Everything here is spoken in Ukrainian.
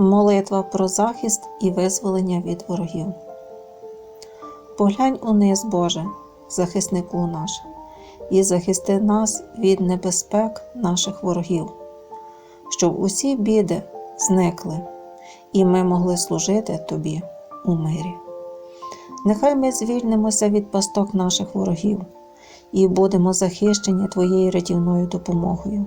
Молитва про захист і визволення від ворогів. Поглянь униз, Боже, захиснику наш, і захисти нас від небезпек наших ворогів, щоб усі біди зникли, і ми могли служити Тобі у мирі. Нехай ми звільнимося від пасток наших ворогів і будемо захищені Твоєю рятівною допомогою